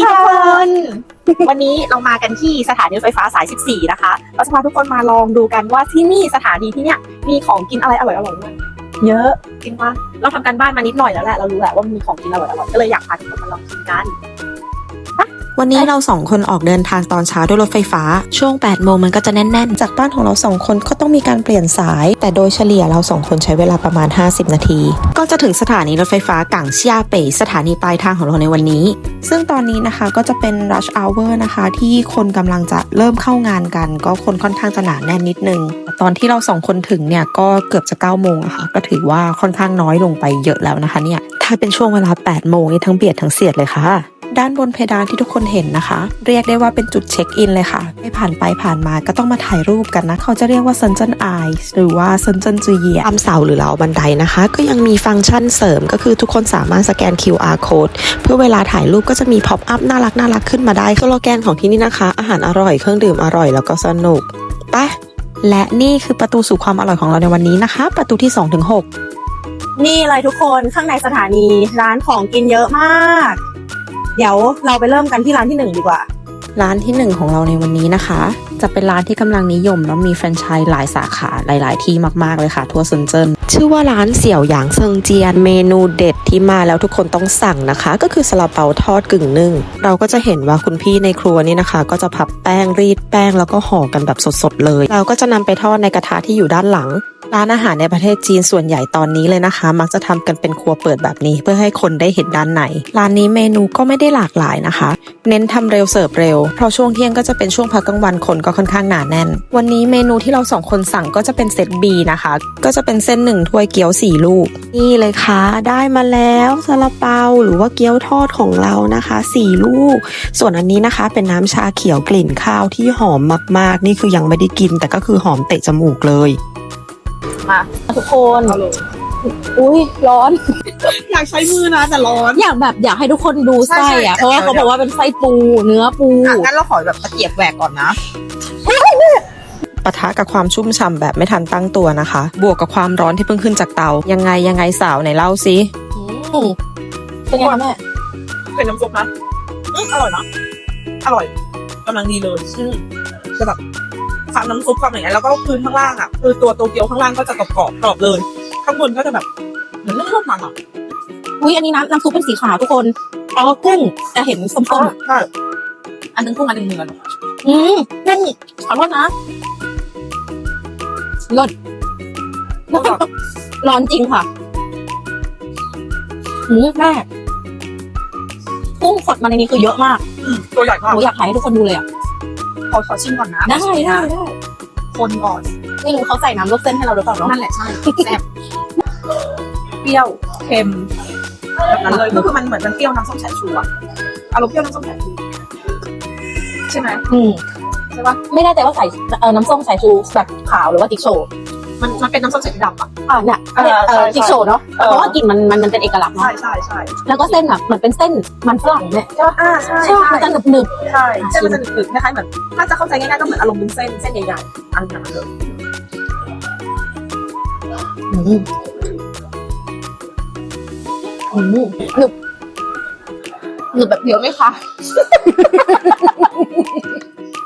สดีทุกคน วันนี้เรามากันที่สถานีรถไฟฟ้าสาย 14 นะคะ เราจะพาทุกคนมาลองดูกันว่าที่นี่สถานีที่เนี้ยมีของกินอะไรอร่อยๆบ้างเยอะจริงปะเราทำการบ้านมานิดหน่อยแล้วแหละ เรารู้แหละว่ามันมีของกินอร่อยๆก็เลยอยากพาทุกคนมาลองกินกัน วันนี้เราสองคนออกเดินทางตอนเช้าด้วยรถไฟฟ้า ช่วง8โมงมันก็จะแน่นๆ จากบ้านของเราสองคนก็ต้องมีการเปลี่ยนสาย แต่โดยเฉลี่ยเราสองคนใช้เวลาประมาณ 50 นาที ก็จะถึงสถานีรถไฟฟ้ากังเชียเป่ยสถานีปลายทางของเราในวันนี้ ซึ่งตอนนี้นะคะก็จะเป็น rush hour นะคะ ที่คนกำลังจะเริ่มเข้างานกัน ก็คนค่อนข้างจะหนาแน่นนิดนึง ตอนที่เราสองคนถึงเนี่ยก็เกือบจะ9โมงอะค่ะก็ถือว่าค่อนข้างน้อยลงไปเยอะแล้วนะคะเนี่ย ถ้าเป็นช่วงเวลา 8 โมงนี่ทั้งเบียดทั้งเสียดเลยค่ะ ด้านบนเพดานที่ทุกคนเห็นนะคะ เรียกได้ว่าเป็นจุดเช็คอินเลยค่ะไม่ผ่านไปผ่านมาก็ต้องมาถ่ายรูปกันนะ เขาจะเรียกว่าซันเจิ้นไอหรือว่าซันเจิ้นจูเยียตามเสาหรือราบันไดนะคะ ก็ยังมีฟังก์ชันเสริมก็คือทุกคนสามารถสแกน QR code เพื่อเวลาถ่ายรูปก็จะมีพ็อปอัพน่ารักน่ารักขึ้นมาได้สโลแกนของที่นี่นะคะ อาหารอร่อยเครื่องดื่มอร่อยแล้วก็สนุกไปและนี่คือประตูสู่ความอร่อยของเราในวันนี้นะคะ ประตูที่2ถึง6 นี่เลยทุกคนข้างในสถานีร้านของกินเยอะมาก เดี๋ยวเราไปเริ่มกันที่ร้านที่หนึ่งดีกว่า ร้านที่หนึ่งของเราในวันนี้นะคะ จะเป็นร้านที่กำลังนิยมแล้วมีแฟรนไชส์หลายสาขาหลาย ๆ ที่มาก ๆ เลยค่ะ ทั่วซุนเจิ้นชื่อว่าร้านเสี่ยวหยางเซิงเจียนเมนูเด็ดที่มาแล้วทุกคนต้องสั่งนะคะ ก็คือซาลาเปาทอดกึ่งนึ่งเราก็จะเห็นว่าคุณพี่ในครัวนี่นะคะ ก็จะพับแป้งรีดแป้งแล้วก็ห่อกันแบบสด ๆ เลย เราก็จะนำไปทอดในกระทะที่อยู่ด้านหลัง ร้านอาหารในประเทศจีนส่วนใหญ่ตอนนี้เลยนะคะ มักจะทำกันเป็นครัวเปิดแบบนี้ เพื่อให้คนได้เห็นด้านในร้านนี้เมนูก็ไม่ได้หลากหลายนะคะ เน้นทำเร็วเสิร์ฟเร็วเพราะช่วงเที่ยงก็จะเป็นช่วงพักกลางวันคนก็ค่อนข้างหนาแน่น วันนี้เมนูที่เราสองคนสั่งก็จะเป็นเซต B นะคะ ก็จะเป็นเส้นหนึ่งถ้วยเกี๊ยวสี่ลูก นี่เลยค่ะ ได้มาแล้วซาลาเปาหรือว่าเกี๊ยวทอดของเรานะคะสี่ลูก ส่วนอันนี้นะคะ เป็นน้ำชาเขียวกลิ่นข้าวที่หอมมากๆ นี่คือยังไม่ได้กิน แต่ก็คือหอมเตะจมูกเลย มาทุกคนอุ้ยร้อน อยากใช้มือนะแต่ร้อน อยากแบบอยากให้ทุกคนดูไส้ใช่อะใช่เพราะว่าเขาบอกว่าเป็นไส้ปูเนื้อปูอะงั้นเราขอแบบตะเกียบแหวกก่อนนะปะทะกับความชุ่มฉ่ำแบบไม่ทันตั้งตัวนะคะ บวกกับความร้อนที่เพิ่งขึ้นจากเตา ยังไงยังไงสาวไหนเล่าสิอืมเป็นไงคะแม่เป็นน้ำซุปนะอืมอร่อยนะอร่อยกำลังดีเลย อืมจะแบบ ความน้ำซุปความอย่างเงี้ยแล้วก็พื้นข้างล่างอะคือตัวโตเกียวข้างล่างก็จะกรอบกรอบๆกรอบเลย ข้างบนก็จะแบบเหมือนนุ่มๆมันอะอุ้ยอันนี้น้ำน้ำซุปเป็นสีขาวทุกคนอ๋อกุ้งจะเห็นส้มใช่ๆอันนึงกุ้งอันนึงเนื้ออืมนั่นขอโทษนะรสร้อนจริงค่ะอืมแม่กุ้งสดมาในนี้คือเยอะมากอืมตัวใหญ่หมากนูอยากถ่ายให้ทุกคนดูเลยอะ ขอขอชิมก่อนนะได้ได้ได้คนก่อนไม่รู้เขาใส่น้ำลวกเส้นให้เราหรือเปล่าเนาะนั่นแหละใช่แซ่บเปรี้ยวเค็มแบบนั้นเลยก็คือมันเหมือนมันเปรี้ยวน้ำส้มสายชูอะอารมณ์เปรี้ยวน้ำส้มสายชูใช่ไหมอืมใช่ปะไม่แน่ใจว่าใส่เออน้ำส้มสายชูแบบขาวหรือว่าติ๊กโชว์ มันมันเป็นน้ำส้มสายชูดำอะอ่าเนี่ยเออเออใช่ติ๊กโชว์เนาะเออ เพราะว่ากลิ่นมันมันมันเป็นเอกลักษณ์ใช่เนาะใช่ใช่แล้วก็เส้นอะเหมือนเป็นเส้นมันฝรั่งเนี่ยใช่อ่าใช่ใช่ไหมมันจะหนึบหนึบใช่เส้นมันจะหนึบๆคล้ายๆเหมือนถ้าจะเข้าใจง่ายๆก็เหมือนอารมณ์วุ้นเส้นเส้นใหญ่ๆอันนั้นเลยอืมอืมหนึบหนึบแบบเดียวไหมคะ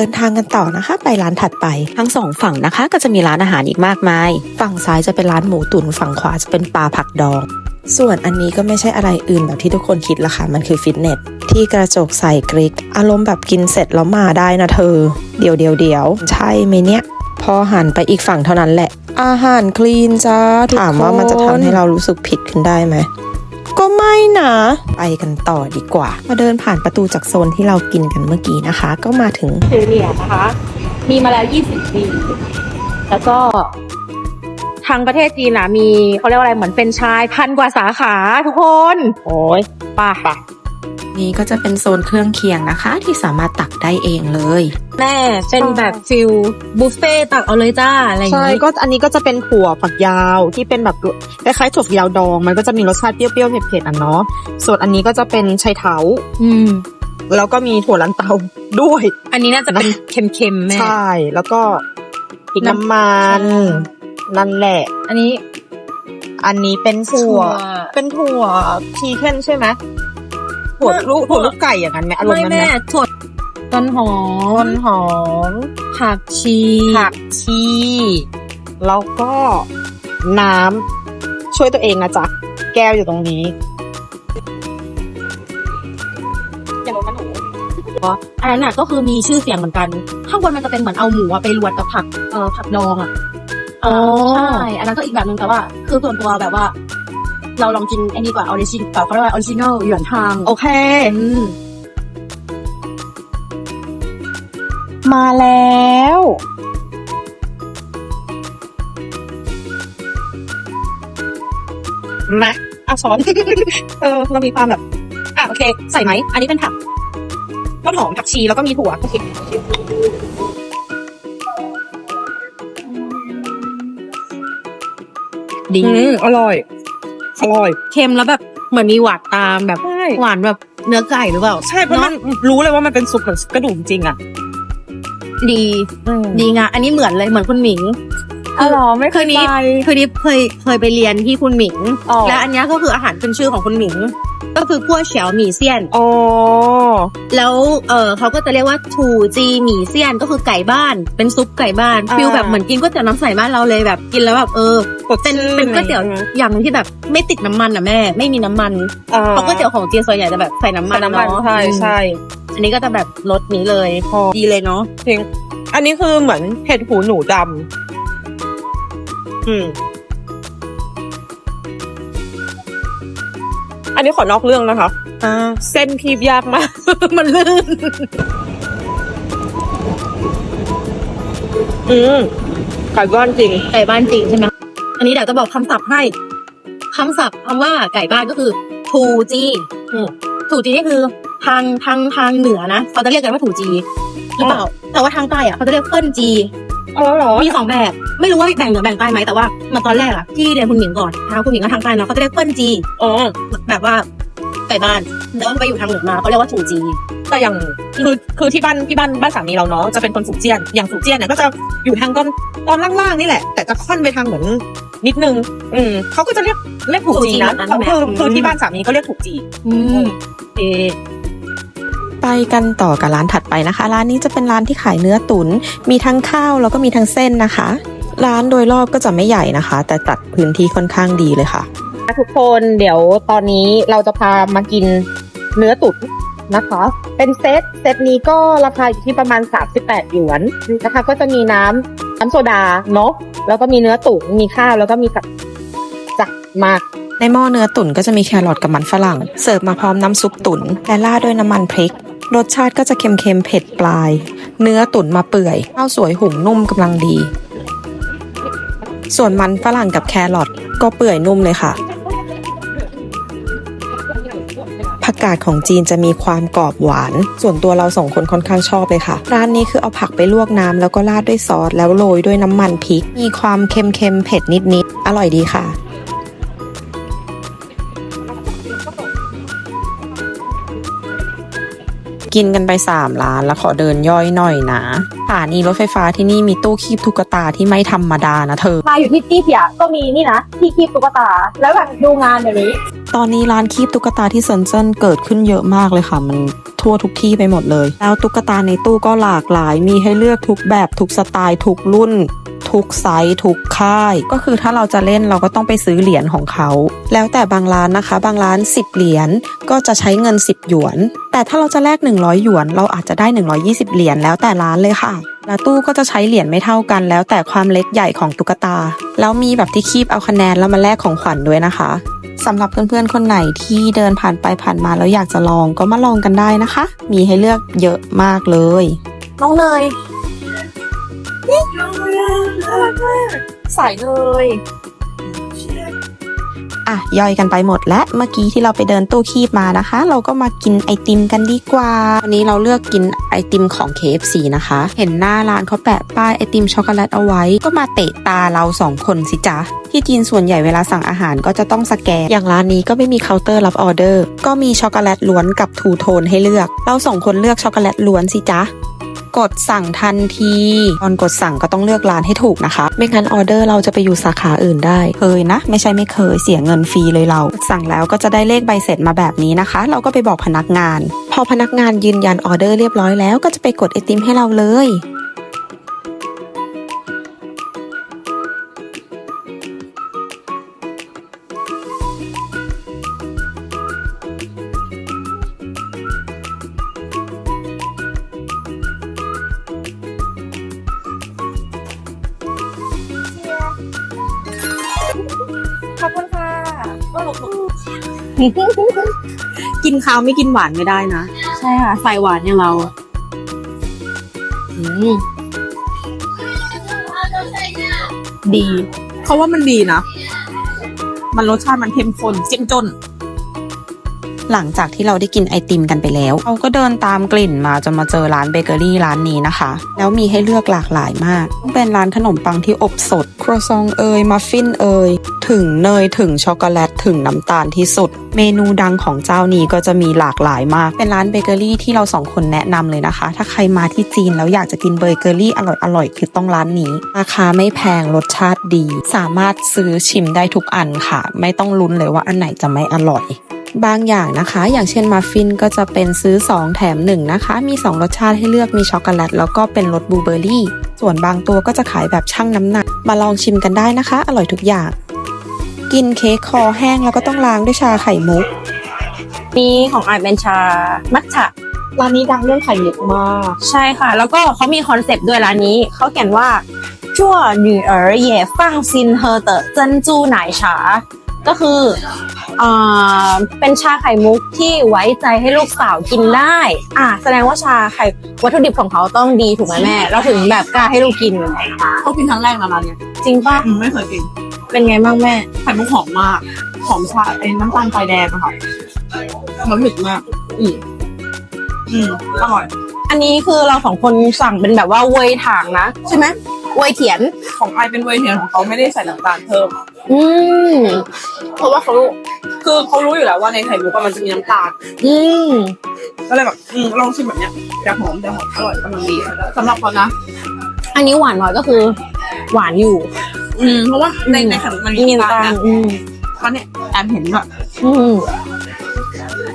เดินทางกันต่อนะคะ ไปร้านถัดไป ทั้งสองฝั่งนะคะ ก็จะมีร้านอาหารอีกมากมาย ฝั่งซ้ายจะเป็นร้านหมูตุ๋นฝั่งขวาจะเป็นปลาผักดอง ส่วนอันนี้ก็ไม่ใช่อะไรอื่นแบบที่ทุกคนคิดละค่ะ มันคือฟิตเนสที่กระจกใส่กริก อารมณ์แบบกินเสร็จแล้วมาได้นะเธอ เดี๋ยวเดี๋ยวเดี๋ยวใช่ไหมเนี่ย พอหันไปอีกฝั่งเท่านั้นแหละ อาหารคลีนจ้าถามว่ามันจะทำให้เรารู้สึกผิดขึ้นได้ไหม ก็ไม่นะ ไปกันต่อดีกว่า มาเดินผ่านประตูจากโซนที่เรากินกันเมื่อกี้นะคะ ก็มาถึงเฉลี่ยนะคะ มีมาแล้ว 20 ปี แล้วก็ทางประเทศจีนอะมีเขาเรียกว่าอะไรเหมือนเป็นชายพันกว่าสาขาทุกคน โอ้ยป่ะป่ะ นี่ก็จะเป็นโซนเครื่องเคียงนะคะ ที่สามารถตักได้เองเลย แม่เป็นแบบฟิลบุฟเฟ่ตักเอาเลยจ้าอะไรอย่างใช่นี้ก็อันนี้ก็จะเป็นถั่วฝักยาวที่เป็นแบบคล้ายๆถั่วฝักยาวดอง มันก็จะมีรสชาติเปรี้ยวๆเผ็ดๆอะเนาะส่วนอันนี้ก็จะเป็นไชเท้า อืม แล้วก็มีถั่วลันเตาด้วย อันนี้น่าจะเป็นเค็มๆแม่ ใช่ แล้วก็พริกน้ำมันนั่นแหละ อันนี้อันนี้เป็นถั่ว เป็นถั่วทีเคนใช่ไหม ถั่วลูกถั่วลูกไก่อย่างนั้นไหมอารมไม่ณ์นั้นไหแม่มถั่วต้นหอต้มนหอมผักชีผักชีแล้วก็น้ำช่วยตัวเองนะจ๊ะ แก้วอยู่ตรงนี้อย่าลงนะหนูอันนั้นน่ะก็คือมีชื่อเสียงเหมือนกัน ข้างบนมันจะเป็นเหมือนเอาหมูอะไปรวนกับผักเอ่อผักดองอะอ๋อใช่อันนั้นก็อีกแบบนึงแต่ว่า คือส่วนตัวแบบว่า เราลองกินไอ้นี่กว่าออริจินแบบเขาเรียกว่าออริจินอลหยวนทาง โอเคอืมมาแล้ว มาอะช้อน เออเรามีความแบบ อะโอเค ใส่ไหม อันนี้เป็นผักต้นหอมผักชีแล้วก็มีถั่วโอเคดีอืมอร่อย อร่อยเค็มแล้วแบบเหมือนมีหวานตามแบบใช่ หวานแบบเนื้อไก่หรือเปล่าใช่เพราะมันรู้เลยว่ามันเป็นซุปเหมือนกระดูกจริงอะ ดี ดีงามอันนี้เหมือนเลยเหมือนคุณหมิง อ๋อเหรอไม่เคยคือนี้ไป คือนี้เคยเคยไปเรียนที่คุณหมิง อ๋อ และอันเนี้ยก็คืออาหารเป็นชื่อของคุณหมิง ก็คือกั้วเฉียวหมี่เซียนอ๋อแล้วเออเขาก็จะเรียกว่าถูจีหมี่เซียนก็คือไก่บ้านเป็นซุปไก่บ้านอ่าฟิลแบบเหมือนกินก๋วยเตี๋ยวน้ำใสบ้านเราเลยแบบกินแล้วแบบเออสดเป็นชื่เป็นก๋วยเตี๋ยวอย่างหนึงที่แบบไม่ติดน้ำมันอะแม่ ไม่มีน้ำมันอ่าเพราะก๋วยเตี๋ยวของจีนส่วนใหญ่จะแบบใส่น้ำมันใส่น้ำมันเนาะใช่ใช่อันนี้ก็จะแบบรสนี้เลยดีเลยเนาะจริงอันนี้คือเหมือนเห็ดหูหนูดำ อืมอันนี้ขอนอกเรื่องนะคะอ่าเส้นคีบยากมาก มันลื่น อืมไก่บ้านจริง ไก่บ้านจริงใช่ไหมอันนี้เดี๋ยวจะบอกคำศัพท์ให้คำศัพท์คำว่าไก่บ้านก็คือถูจีอืมถูจีนี่คือทางทางทางเหนือนะเขาจะเรียกกันว่าถูจีหรือเปล่า แต่ว่าทางใต้อะเขาจะเรียกเฟิ่นจี อ๋อเหรอ มีสองแบบ ไม่รู้ว่าแบ่งเหนือแบ่งใต้ไหมแต่ว่ามาตอนแรกอะที่เรียนคุณหมิงก่อนทางคุณหมิงก็ทางใต้เนาะเขาจะเรียกเฟิ่นจีอ๋อแบบว่าไก่บ้านแล้วไปอยู่ทางเหนือมาเขาเรียกว่าถูจีแต่อย่างคือคือที่บ้านที่บ้านบ้านสามีเราเนาะจะเป็นคนฝูเจียนอย่างฝูเจียนเนี่ยก็จะอยู่ทางตอนตอนล่างๆนี่แหละ แต่จะค่อนไปทางเหมือนนิดนึง อืมเขาก็จะเรียกเรียกถูกจีนะคือคือที่บ้านสามีก็เรียกถูกจีอืมเอ ไปกันต่อกับร้านถัดไปนะคะ ร้านนี้จะเป็นร้านที่ขายเนื้อตุน๋นมีทั้งข้าวแล้วก็มีทั้งเส้นนะคะ ร้านโดยรอบก็จะไม่ใหญ่นะคะ แต่ตัดพื้นที่ค่อนข้างดีเลยค่ะ ทุกคนเดี๋ยวตอนนี้เราจะพามากินเนื้อตุ๋นนะคะ เป็นเซตเซตนี้ก็ราคาอยู่ที่ประมาณ 38 หยวนนะคะ ก็จะมีน้ำน้ำโซดาเนาะแล้วก็มีเนื้อตุ๋นมีข้าวแล้วก็มีผักจักมากในหม้อเนื้อตุ๋นก็จะมีแครอทกับมันฝรั่ง เสิร์ฟมาพร้อมน้ำซุปตุ๋นและราดด้วยน้ำมันพริก รสชาติก็จะเค็มๆเผ็ดปลาย เนื้อตุ๋นมาเปื่อย ข้าวสวยหุงนุ่มกำลังดี ส่วนมันฝรั่งกับแครอทก็เปื่อยนุ่มเลยค่ะ ผักกาดของจีนจะมีความกรอบหวาน ส่วนตัวเราสองคนค่อนข้างชอบเลยค่ะ ร้านนี้คือเอาผักไปลวกน้ำแล้วก็ราดด้วยซอสแล้วโรยด้วยน้ำมันพริก มีความเค็มๆเผ็ดนิดๆ อร่อยดีค่ะ กินกันไปสามร้านแล้วขอเดินย่อยหน่อยนะสถานีรถไฟฟ้าที่นี่มีตู้คีบตุ๊กตาที่ไม่ธรรมดานะเธอ มาอยู่ที่ตี้เพียก็มีนี่นะที่คีบตุ๊กตา แล้วแบบดูงานเดี๋ยวนี้ ตอนนี้ร้านคีบตุ๊กตาที่เซินเจิ้นเกิดขึ้นเยอะมากเลยค่ะ มันทั่วทุกที่ไปหมดเลย แล้วตุ๊กตาในตู้ก็หลากหลาย มีให้เลือกทุกแบบทุกสไตล์ทุกรุ่น ทุกไซส์ทุกค่าย ก็คือถ้าเราจะเล่นเราก็ต้องไปซื้อเหรียญของเขา แล้วแต่บางร้านนะคะ บางร้าน 10 เหรียญก็จะใช้เงิน 10 หยวน แต่ถ้าเราจะแลก 100 หยวน เราอาจจะได้ 120 เหรียญแล้วแต่ร้านเลยค่ะแล้วตู้ก็จะใช้เหรียญไม่เท่ากันแล้วแต่ความเล็กใหญ่ของตุ๊กตา แล้วมีแบบที่คีบเอาคะแนนแล้วมาแลกของขวัญด้วยนะคะสำหรับเพื่อนๆ คนไหนที่เดินผ่านไปผ่านมาแล้วอยากจะลองก็มาลองกันได้นะคะ มีให้เลือกเยอะมากเลย น้องเลย นยใส่เลยอะย่อยกันไปหมดและเมื่อกี้ที่เราไปเดินตู้คีบมานะคะ เราก็มากินไอติมกันดีกว่า วันนี้เราเลือกกินไอติมของ KFC นะคะ เห็นหน้าร้านเขาแปะป้ายไอติมช็อกโกแลตเอาไว้ ก็มาเตะตาเราสองคนสิจ๊ะที่จีนส่วนใหญ่เวลาสั่งอาหารก็จะต้องสแกน อย่างร้านนี้ก็ไม่มีเคาน์เตอร์รับออเดอร์ ก็มีช็อกโกแลตล้วนกับทูโทนให้เลือก เราสองคนเลือกช็อกโกแลตล้วนสิจ๊ะ กดสั่งทันที ตอนกดสั่งก็ต้องเลือกร้านให้ถูกนะคะ ไม่งั้นออเดอร์เราจะไปอยู่สาขาอื่นได้เคยนะ ไม่ใช่ไม่เคยเสียเงินฟรีเลยเรา สั่งแล้วก็จะได้เลขใบเสร็จมาแบบนี้นะคะ เราก็ไปบอกพนักงาน พอพนักงานยืนยันออเดอร์เรียบร้อยแล้วก็จะไปกดไอติมให้เราเลย กินข้าวไม่กินหวานไม่ได้นะ ใช่ค่ะใส่หวานอย่างเราดี เขาว่ามันดีนะ มันรสชาติมันเข้มข้นจิ้มจน หลังจากที่เราได้กินไอติมกันไปแล้วเราก็เดินตามกลิ่นมาจนมาเจอร้านเบเกอรี่ร้านนี้นะคะ แล้วมีให้เลือกหลากหลายมากเป็นร้านขนมปังที่อบสด ครัวซองเอยมัฟฟินเอยถึงเนยถึงช็อกโกแลตถึงน้ำตาลที่สุด เมนูดังของเจ้านี้ก็จะมีหลากหลายมาก เป็นร้านเบเกอรี่ที่เราสองคนแนะนำเลยนะคะ ถ้าใครมาที่จีนแล้วอยากจะกินเบเกอรี่อร่อยๆคือต้องร้านนี้ ราคาไม่แพงรสชาติดี สามารถซื้อชิมได้ทุกอันค่ะ ไม่ต้องลุ้นเลยว่าอันไหนจะไม่อร่อย บางอย่างนะคะ อย่างเช่นมัฟฟินก็จะเป็นซื้อ 2 แถม 1 นะคะ มี 2 รสชาติให้เลือกมีช็อกโกแลตแล้วก็เป็นรสบลูเบอร์รี่ ส่วนบางตัวก็จะขายแบบชั่งน้ำหนัก มาลองชิมกันได้นะคะ อร่อยทุกอย่าง กินเค้กคอแห้งแล้วก็ต้องล้างด้วยชาไข่มุก มีของอาร์เบนชา มัทฉะร้านนี้ดังเรื่องไข่มุกมาก ใช่ค่ะ แล้วก็เขามีคอนเซปต์ด้วยร้านนี้เขาเขียนว่าชั่ว女儿也放心喝的珍珠奶茶 เป็นชาไข่มุกที่ไว้ใจให้ลูกสาวกินได้ อ่า แสดงว่าชาไข่วัตถุดิบของเขาต้องดีถูกไหมแม่ เราถึงแบบกล้าให้ลูกกิน เขากินครั้งแรกนะร้านเนี้ยจริงป่ะอืมไม่เคยกินเป็นไงบ้างแม่ไข่มุกหอมมาก หอมชาไอ้น้ำตาลทรายแดงอะค่ะ มันหนึบมาก อืมอืมอร่อย อันนี้คือเราสองคนสั่งเป็นแบบว่าเวยถางนะ ใช่ไหมเวยเถียน ของไอเป็นเวย์เทียนของเขาไม่ได้ใส่น้ำตาลเพิ่ม อืมเพราะว่าเขาคือเขารู้อยู่แล้วว่าในไข่มุกอะมันจะมีน้ำตาลอืมก็เลยแบบอืมลองชิมแบบเนี้ยจะหอมจะหอมอร่อยกำลังดีสำหรับเขานะ อันนี้หวานน้อยก็คือ หวานอยู่อืมเพราะว่าในในไข่มุกมันมีมีน้ำน้ำตาตาลลนะอืมเขาเนี่ยแอบเห็นแบบอืม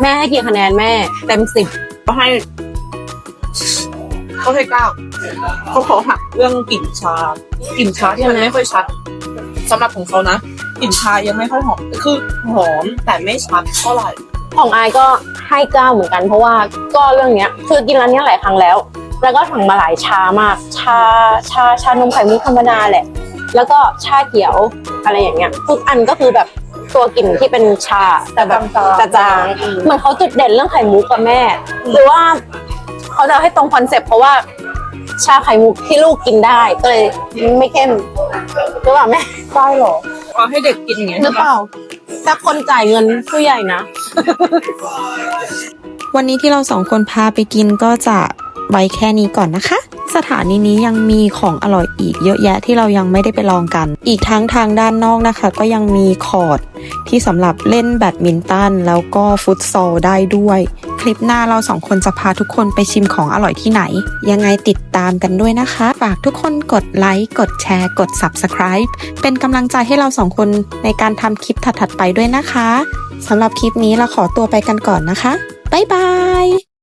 แม่ให้กี่คะแนนแม่ เต็มสิบเขาให้เขาให้เก้าเขาขอหักเรื่องกลิ่นชากลิ่นชาที่มันไม่ค่อยชัด สำหรับของเขานะกลิ่นชายังไม่ค่อยหอมคือหอมแต่ไม่ชัดเท่าไหร่ของอายก็ให้เก้าเหมือนกัน เพราะว่าก็เรื่องเนี้ย คือกินร้านเนี้ยหลายครั้งแล้ว แล้วก็สั่งมาหลายชามาก ชาชาชานมไข่มุกธรรมดาแหละ แล้วก็ชาเขียวอะไรอย่างเงี้ยทุกอันก็คือแบบตัวกลิ่นที่เป็นชาแต่แบบจางๆจางๆเหมือนเขาจุดเด่นเรื่องไข่มุกกับแม่หรือว่าเขาจะให้ตรงคอนเซ็ปต์เพราะว่า ชาไข่มุกที่ลูกกินได้ก็เลยไม่เข้มหรือเปล่าแม่ได้หรอเอาให้เด็กกินอย่างเงี้ยหรือเปล่าถ้าคนจ่ายเงินผู้ใหญ่นะ วันนี้ที่เราสองคนพาไปกินก็จะ ไว้แค่นี้ก่อนนะคะ สถานีนี้ยังมีของอร่อยอีกเยอะแยะที่เรายังไม่ได้ไปลองกัน อีกทั้งทางด้านนอกนะคะ ก็ยังมีคอร์ดที่สำหรับเล่นแบดมินตันแล้วก็ฟุตซอลได้ด้วย คลิปหน้าเราสองคนจะพาทุกคนไปชิมของอร่อยที่ไหน ยังไงติดตามกันด้วยนะคะ ฝากทุกคนกดไลค์กดแชร์กด Subscribe เป็นกำลังใจให้เราสองคนในการทำคลิปถัดๆไปด้วยนะคะสำหรับคลิปนี้เราขอตัวไปกันก่อนนะคะบ๊ายบาย